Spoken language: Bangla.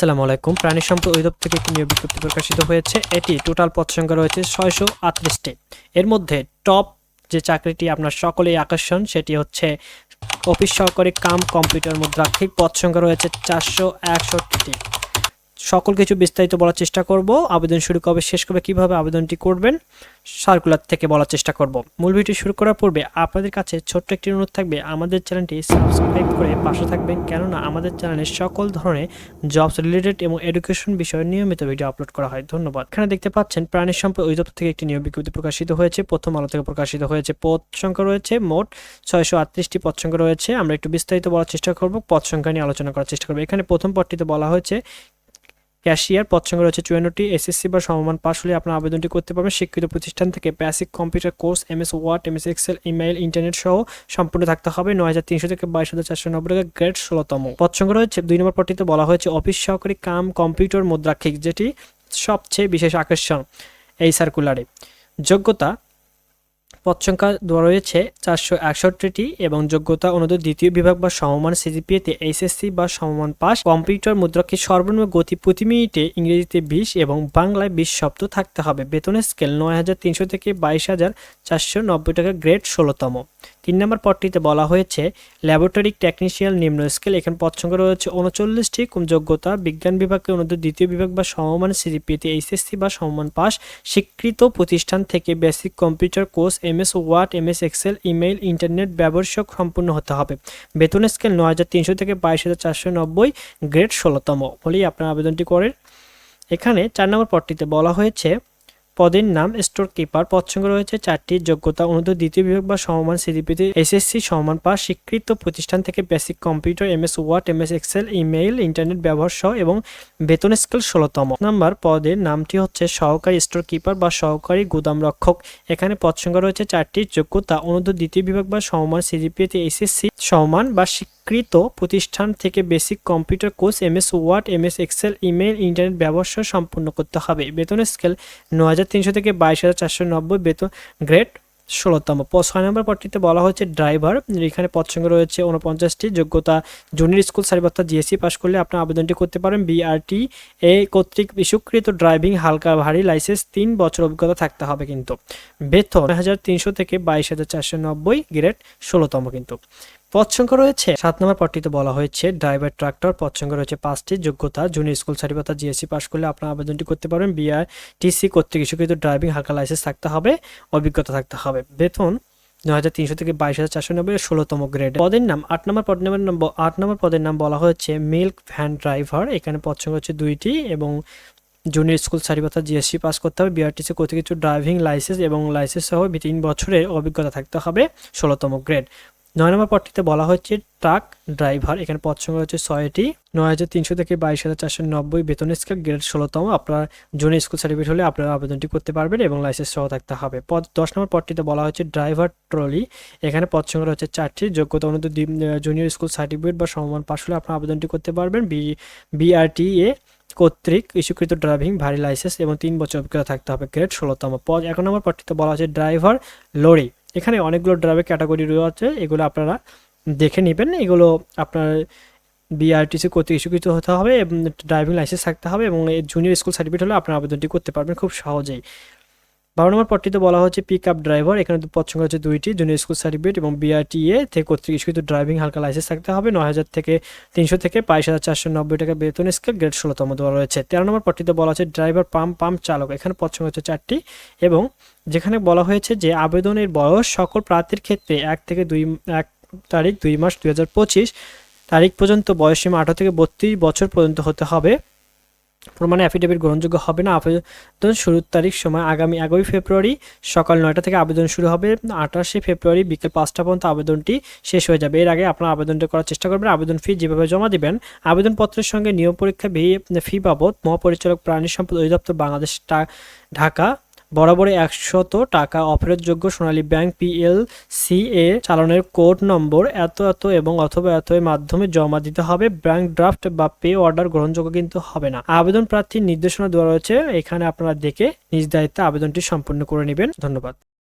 আসসালামু আলাইকুম। প্রাণী সম্পদ অধিদপ্তর থেকে একটি নিয়োগ বিজ্ঞপ্তি প্রকাশিত হয়েছে। এটি টোটাল পদ সংখ্যা রয়েছে ছয়শো আটত্রিশটি। এর মধ্যে টপ যে চাকরিটি আপনার সকলেই আকর্ষণ, সেটি হচ্ছে অফিস সহকারী কাম, কম্পিউটার মুদ্রাক্ষিক, পদ সংখ্যা রয়েছে চারশো একষট্টিটি। সকল কিছু বিস্তারিত বলার চেষ্টা করব। আবেদন শুরু কবে, শেষ কবে, কীভাবে আবেদনটি করবেন, সার্কুলার থেকে বলার চেষ্টা করব। মূল ভিডিও শুরু করার পূর্বে আপনাদের কাছে ছোট্ট একটি অনুরোধ থাকবে, আমাদের চ্যানেলটি সাবস্ক্রাইব করে পাশে থাকবেন। কেননা আমাদের চ্যানেলে সকল ধরনের জবস রিলেটেড এবং এডুকেশন বিষয়ে নিয়মিত ভিডিও আপলোড করা হয়। ধন্যবাদ। এখানে দেখতে পাচ্ছেন প্রাণী সম্পদ অধিদপ্তর থেকে একটি নিয়োগ বিজ্ঞপ্তি প্রকাশিত হয়েছে। প্রথম আলো থেকে প্রকাশিত হয়েছে পদ সংখ্যা রয়েছে মোট ছয়শো আটত্রিশটি পদ সংখ্যা রয়েছে। আমরা একটু বিস্তারিত বলার চেষ্টা করব, পদ সংখ্যা নিয়ে আলোচনা করার চেষ্টা করব। এখানে প্রথম পদটিতে বলা হয়েছে ক্যাশিয়ার, পদ সংখ্যা রয়েছে চুয়ান্নটি, এসএসসি বা সমমান পাশ হলে আপনার আবেদনটি করতে পারবেন। শিক্ষিত প্রতিষ্ঠান থেকে basic computer course MS Word MS Excel email internet সহ সম্পূর্ণ থাকতে হবে। নয় হাজার তিনশো থেকে বাইশ হাজার চারশো নব্বই টাকা গ্রেড ষোলোতম। পদ সংখ্যা রয়েছে, দুই নম্বর পদটিতে বলা হয়েছে অফিস সহকারী, কাম কম্পিউটার মুদ্রাক্ষিক যেটি সবচেয়ে বিশেষ আকর্ষণ এই সার্কুলারে যোগ্যতা পদ সংখ্যা দেওয়া রয়েছে চারশো একষট্টিটি এবং যোগ্যতা অনুযায়ী দ্বিতীয় বিভাগ বা সমমান সিজিপিএতে এইচএসসি বা সমমান পাস। কম্পিউটার মুদ্রাকে সর্বনিম্ন গতি প্রতি মিনিটে ইংরেজিতে বিশ এবং বাংলায় বিশ শব্দ থাকতে হবে। বেতনের স্কেল নয় হাজার তিনশো থেকে বাইশ হাজার চারশো নব্বই টাকা গ্রেড ষোলোতম। তিন নম্বর পদটিতে বলা হয়েছে, ল্যাবরেটরি টেকনিশিয়াল নিম্ন স্কেল। এখানে পদ সংখ্যা রয়েছে উনচল্লিশটি কম যোগ্যতা বিজ্ঞান বিভাগকে অনুদ্ধ দ্বিতীয় বিভাগ বা সমমান সিজিপিএতে এইচএসসি বা সমমান পাস, স্বীকৃত প্রতিষ্ঠান থেকে basic computer course, MS Word, MS Excel, email, internet, ব্যবসায়ক সম্পূর্ণ হতে হবে। বেতন স্কেল নয় হাজার তিনশো থেকে বাইশ হাজার চারশো নব্বই, গ্রেড ষোলোতম। বলেই আপনার আবেদনটি করেন। এখানে চার নম্বর পদটিতে বলা হয়েছে পদের নাম স্টোর কিপার পদ সংখ্যা রয়েছে চারটি যোগ্যতা অনুদ্ধ দ্বিতীয় বিভাগ বা সমমান সিজিপিতে এসএসসি সমান পাস, স্বীকৃত প্রতিষ্ঠান থেকে basic computer, MS Word, MS Excel, email, internet ব্যবহার সহ এবং বেতন স্কেল ষোলোতম। নাম্বার পদের নামটি হচ্ছে সহকারী স্টোর কিপার বা সহকারী গুদাম রক্ষক। এখানে পদ সংখ্যা রয়েছে চারটি যোগ্যতা অনুদ্ধ দ্বিতীয় বিভাগ বা সমমান সিজিপিতে এসএসসি সমান বা প্রতিষ্ঠান থেকে basic computer course, MS Word, MS Excel, email, internet ব্যবহার সহ সম্পূর্ণ করতে হবে। বেতনের স্কেল ন হাজার তিনশো থেকে বাইশ হাজার চারশো নব্বই, বেতন গ্রেড ষোলোতম। ছয় নম্বর পদটিতে বলা হয়েছে ড্রাইভার। এখানে পদ রয়েছে উনপঞ্চাশটি যোগ্যতা জুনিয়র স্কুল সারিবত্তা জিএসসি পাস করলে আপনার আবেদনটি করতে পারেন। বিআরটি এ কর্তৃক ইস্যুকৃত ড্রাইভিং, হালকা ভারী লাইসেন্স, তিন বছর অভিজ্ঞতা থাকতে হবে কিন্তু। বেতন হাজার তিনশো থেকে বাইশ হাজার চারশো নব্বই, গ্রেড ষোলোতম কিন্তু। পদ রয়েছে, সাত নম্বর পদটিতে বলা হয়েছে ড্রাইভার ট্রাক্টর পদ রয়েছে পাঁচটি, যোগ্যতা junior school certificate GSC pass করলে আপনার আবেদনটি করতে পারবেন বিআর টিসি কর্তৃক ইস্যুকৃত ড্রাইভিং হালকা লাইসেন্স থাকতে হবে, অভিজ্ঞতা থাকতে হবে। বেতন নয় হাজার তিনশো থেকে বাইশ হাজার চারশো নব্বই ষোলোতম গ্রেড পদের নাম, আট নম্বর পদ নামের নাম, আট নম্বর পদের নাম বলা হয়েছে মিল্ক ভ্যান ড্রাইভার এখানে পদ সংখ্যা হচ্ছে দুইটি এবং junior school certificate GSC pass করতে হবে বিআরটিসি কর্তৃক কিছু ড্রাইভিং লাইসেন্স এবং লাইসেন্স সহ তিন বছরের অভিজ্ঞতা থাকতে হবে, ষোলোতম গ্রেড নয় নম্বর পদটিতে বলা হচ্ছে ট্রাক ড্রাইভার। এখানে পদ সংখ্যা হচ্ছে ছয়টি। নয় হাজার তিনশো থেকে বাইশ হাজার চারশো নব্বই বেতন স্কেল গ্রেড ষোলোতম। আপনার জুনিয়র স্কুল সার্টিফিকেট হলে আপনারা আবেদনটি করতে পারবেন এবং লাইসেন্স সহ থাকতে হবে। পদ দশ নম্বর পদটিতে বলা হচ্ছে ড্রাইভার ট্রলি। এখানে পদ সংখ্যা হচ্ছে চারটি। যোগ্যতা অনুযায়ী জুনিয়র স্কুল সার্টিফিকেট বা সমমান পাশ হলে আপনার আবেদনটি করতে পারবেন। বি, বিআরটিএ কর্তৃক ইস্যুকৃত ড্রাইভিং, ভারী লাইসেন্স এবং তিন বছর অভিজ্ঞতা থাকতে হবে গ্রেড ষোলোতম। পদ এক নম্বর পদটিতে বলা হচ্ছে ড্রাইভার লরি। এখানে অনেকগুলো ড্রাইভের ক্যাটাগরি রয়েছে, এগুলো আপনারা দেখে নেবেন। এগুলো আপনার বিআরটিসি কর্তৃক ইস্যুকৃত হতে হবে, এবং ড্রাইভিং লাইসেন্স থাকতে হবে, এবং জুনিয়র স্কুল সার্টিফিকেট হলে আপনার আবেদনটি করতে পারবেন খুব সহজেই। বারো নম্বর পদটিতে বলা হচ্ছে পিক আপ ড্রাইভার এখানে পদ সংখ্যা হচ্ছে দুইটি, জুনিয়র স্কুল সার্টিফিকেট এবং বিআরটিএ থেকে কর্তৃক ইস্যুকৃত ড্রাইভিং হালকা লাইসেন্স থাকতে হবে। নয় হাজার থেকে তিনশো থেকে বাইশ হাজার চারশো নব্বই টাকা বেতন স্কেল গ্রেড ষোলোতম দেওয়া রয়েছে। তেরো নম্বর পদটিতে বলা হচ্ছে ড্রাইভার পাম্প পাম্প চালক। এখানে পদ সংখ্যা হচ্ছে চারটি এবং যেখানে বলা হয়েছে যে আবেদনের বয়স সকল প্রার্থীর ক্ষেত্রে এক থেকে দুই এক তারিখ দুই মাস দুই হাজার পঁচিশ তারিখ পর্যন্ত বয়সীমা আঠারো থেকে বত্রিশ বছর পর্যন্ত হতে হবে। প্রমাণে অ্যাফিডেভিট গ্রহণযোগ্য হবে না। আবেদন শুরুর তারিখ সময় আগামী এগারোই ফেব্রুয়ারি সকাল নয়টা থেকে আবেদন শুরু হবে। আঠাশে ফেব্রুয়ারি বিকেল পাঁচটা পর্যন্ত আবেদনটি শেষ হয়ে যাবে। এর আগে আপনার আবেদনটা করার চেষ্টা করবেন, আবেদন ফি যেভাবে জমা দেবেন, আবেদনপত্রের সঙ্গে নিয়োগ পরীক্ষা ফি বাবদ মহাপরিচালক প্রাণী সম্পদ অধিদপ্তর বাংলাদেশ ঢাকা বরাবরই একশত টাকা অফেরতযোগ্য সোনালী ব্যাংক পিএলসি এ চালানের কোড নম্বর এত এত এবং অথবা এত এর মাধ্যমে জমা দিতে হবে। ব্যাংক ড্রাফট বা পে অর্ডার গ্রহণযোগ্য কিন্তু হবে না। আবেদন প্রার্থীর নির্দেশনা দেওয়া রয়েছে। এখানে আপনারা দেখে নিজ দায়িত্বে আবেদনটি সম্পূর্ণ করে নেবেন। ধন্যবাদ।